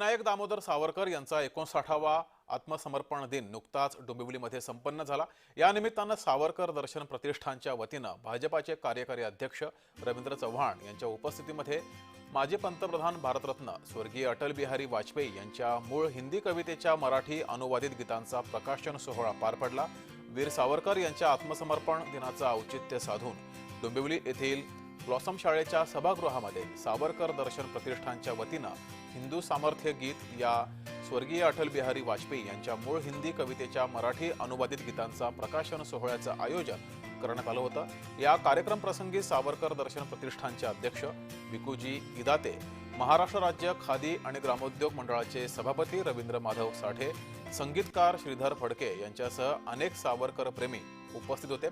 विनायक दामोदर सावरकर यांचा एकोणसाठावा आत्मसमर्पण दिन नुकताच डोंबिवलीमध्ये संपन्न झाला. या निमित्तानं सावरकर दर्शन प्रतिष्ठानच्या वतीनं भाजपाचे कार्यकारी अध्यक्ष रवींद्र चव्हाण यांच्या उपस्थितीमध्ये माजी पंतप्रधान भारतरत्न स्वर्गीय अटल बिहारी वाजपेयी यांच्या मूळ हिंदी कवितेच्या मराठी अनुवादित गीतांचा प्रकाशन सोहळा पार पडला. वीर सावरकर यांच्या आत्मसमर्पण दिनाचं औचित्य साधून डोंबिवली येथील ब्लॉसम शाळेच्या सभागृहामध्ये सावरकर दर्शन प्रतिष्ठानच्या वतीनं हिंदू सामर्थ्य गीत या स्वर्गीय अटल बिहारी वाजपेयी यांच्या मूळ हिंदी कवितेच्या मराठी अनुवादित गीतांचा प्रकाशन सोहळ्याचं आयोजन करण्यात आलं होतं. या कार्यक्रम प्रसंगी सावरकर दर्शन प्रतिष्ठानचे अध्यक्ष विकुजी इदाते महाराष्ट्र राज्य खादी आणि ग्रामोद्योग मंडळाचे सभापती रवींद्र माधव साठे संगीतकार श्रीधर फडके यांच्यासह अनेक सावरकर प्रेमी उपस्थित होते.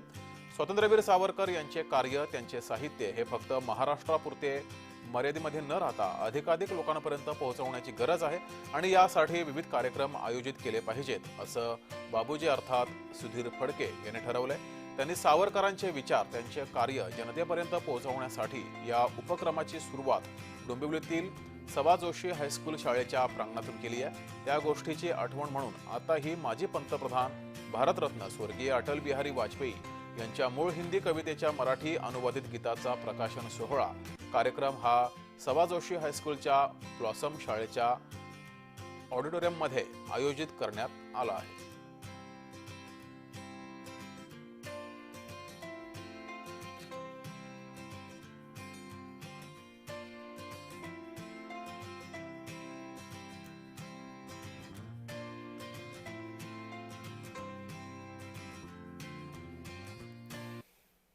स्वातंत्र्यवीर सावरकर यांचे कार्य त्यांचे साहित्य हे फक्त महाराष्ट्रापुरते मर्यादेमध्ये न राहता अधिकाधिक लोकांपर्यंत पोहोचवण्याची गरज आहे आणि यासाठी विविध कार्यक्रम आयोजित केले पाहिजेत असं बाबूजी अर्थात सुधीर फडके यांनी ठरवलंय. त्यांनी सावरकरांचे विचार त्यांचे कार्य जनतेपर्यंत पोहोचवण्यासाठी या उपक्रमाची सुरुवात डोंबिवलीतील सवा जोशी हायस्कूल शाळेच्या प्रांगणातून केली आहे. त्या गोष्टीची आठवण म्हणून आताही माजी पंतप्रधान भारतरत्न स्वर्गीय अटल बिहारी वाजपेयी यांच्या मूळ हिंदी कवितेच्या मराठी अनुवादित गीताचा प्रकाशन सोहळा. कार्यक्रम हा सवा जोशी हायस्कूलच्या ब्लॉसम शाळेच्या ऑडिटोरियममध्ये आयोजित करण्यात आला आहे.